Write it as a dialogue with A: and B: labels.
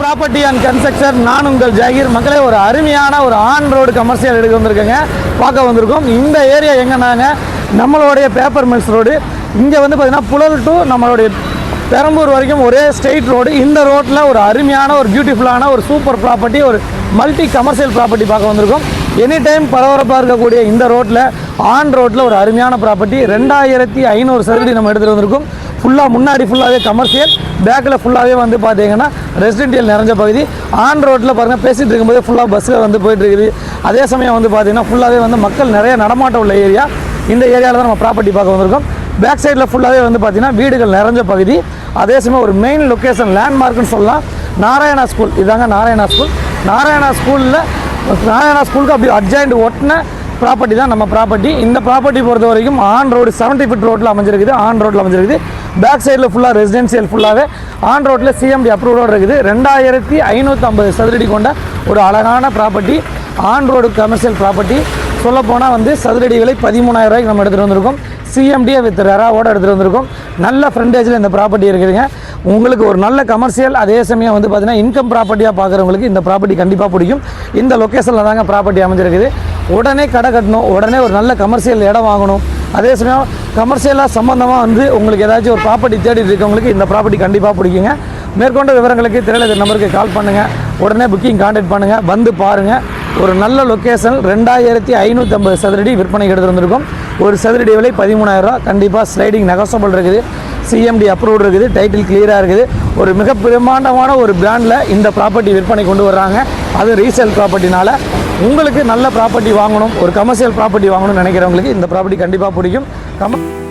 A: Property and construction நான் உங்கள் ஜாகிர். மக்களே ஒரு அருமையான ஒரு ஆன் ரோடு கமர்ஷியல் எடுக்க வந்திருக்கேங்க. பார்க்க வந்திருக்கோம். இந்த ஏரியா எங்கன்னாங்க நம்மளுடைய பேப்பர் மில்ஸ் ரோடு இங்கே வந்து பார்த்தீங்கன்னா புழல் டு நம்மளுடைய பெரம்பூர் வரைக்கும் ஒரே ஸ்ட்ரெயிட் ரோடு இந்த ரோட்டில் ஒரு அருமையான ஒரு பியூட்டிஃபுல்லான ஒரு சூப்பர் ப்ராப்பர்ட்டி ஒரு மல்டி கமர்ஷியல் ப்ராப்பர்ட்டி பார்க்க வந்திருக்கோம். எனி டைம் பரபரப்பாக இருக்கக்கூடிய இந்த ரோட்டில் ஆன் ரோட்டில் ஒரு அருமையான ப்ராப்பர்ட்டி ரெண்டாயிரத்தி ஐநூறு சதுரடி நம்ம எடுத்துகிட்டு வந்திருக்கோம். ஃபுல்லாக முன்னாடி ஃபுல்லாகவே கமர்ஷியல் பேக்கில் ஃபுல்லாகவே வந்து பார்த்தீங்கன்னா ரெசிடென்டியல் நிறைஞ்ச பகுதி. ஆன் ரோட்டில் பாருங்கள் பேசிகிட்டு இருக்கும்போது ஃபுல்லாக பஸ்ஸில் வந்து போயிட்டு இருக்குது அதே சமயம் வந்து பார்த்தீங்கன்னா ஃபுல்லாகவே வந்து மக்கள் நிறைய நடமாட்டம் உள்ள ஏரியா இந்த ஏரியாவில் தான் நம்ம ப்ராப்பர்ட்டி பார்க்க வந்திருக்கோம். பேக் சைடில் ஃபுல்லாகவே வந்து பார்த்திங்கன்னா வீடுகள் நிறைஞ்ச பகுதி. அதே சமயம் ஒரு மெயின் லொக்கேஷன் லேண்ட்மார்க்குன்னு சொல்லலாம். நாராயணா ஸ்கூல் இதாங்க நாராயணா ஸ்கூல் நாராயணா ஸ்கூலில் நாராயணா ஸ்கூலுக்கு அப்படி அட்ஜாயிண்ட் ஒட்டின ப்ராப்பர்ட்டி தான் நம்ம ப்ராப்பர்ட்டி இந்த ப்ராப்பர்ட்டி பொறுத்த வரைக்கும் ஆன் ரோடு செவன்ட்டி ஃபிட் ரோட்டில் அமைஞ்சிருக்குது. ஆன் ரோட்டில் அமைஞ்சிருக்குது. பேக் சைடில் ஃபுல்லாக ரெசிடென்சியல் ஃபுல்லாகவே ஆன் ரோட்டில் சிஎம்டி அப்ரூவோடு இருக்குது. ரெண்டாயிரத்தி ஐநூற்றம்பது சதுரடி கொண்ட ஒரு அழகான property on road commercial property சொல்லப்போனால் வந்து சதுரடி விலை பதிமூணாயிரம் ரூபாய்க்கு நம்ம எடுத்துகிட்டு வந்திருக்கோம். சிஎம்டியை வித் ரெராவோட எடுத்துகிட்டு வந்திருக்கோம். நல்ல ஃப்ரண்டேஜில் இந்த ப்ராப்பர்ட்டி இருக்குதுங்க. உங்களுக்கு ஒரு நல்ல கமர்ஷியல் அதே சமயம் வந்து பார்த்தீங்கன்னா இன்கம் ப்ராப்பர்ட்டியாக பார்க்குறவங்களுக்கு இந்த ப்ராப்பர்ட்டி கண்டிப்பாக பிடிக்கும். இந்த லொக்கேஷனில் தாங்க ப்ராப்பர்ட்டி அமைஞ்சிருக்குது. உடனே கடை கட்டணும். உடனே ஒரு நல்ல கமர்ஷியல் இடம் வாங்கணும். அதே சமயம் கமர்ஷியலாக சம்மந்தமாக வந்து உங்களுக்கு ஏதாச்சும் ஒரு ப்ராப்பர்ட்டி தேடிட்டு இருக்கவங்களுக்கு இந்த ப்ராப்பர்ட்டி கண்டிப்பாக பிடிக்குங்க. மேற்கொண்ட விவரங்களுக்கு திரையில நம்பருக்கு கால் பண்ணுங்கள் உடனே புக்கிங் கான்டாக்ட் பண்ணுங்கள் வந்து பாருங்கள் ஒரு நல்ல லொக்கேஷன் ரெண்டாயிரத்தி ஐநூற்றம்பது சதுரடி விற்பனைக்கு எடுத்து ஒரு சதுரடி விலை பதிமூணாயிரரூவா கண்டிப்பாக ஸ்லைடிங் நெகசபிள் இருக்குது. சிஎம்டி அப்ரூவ்டு இருக்குது. டைட்டில் கிளியராக இருக்குது. ஒரு மிக பிரம்மாண்டமான ஒரு பிராண்டில் இந்த ப்ராப்பர்ட்டி விற்பனை கொண்டு வர்றாங்க. அது ரீசேல் ப்ராப்பர்ட்டினால உங்களுக்கு நல்ல ப்ராப்பர்ட்டி வாங்கணும். ஒரு கமர்ஷியல் ப்ராப்பர்ட்டி வாங்கணும்னு நினைக்கிறவங்களுக்கு இந்த ப்ராப்பர்ட்டி கண்டிப்பாக பிடிக்கும். Tamam.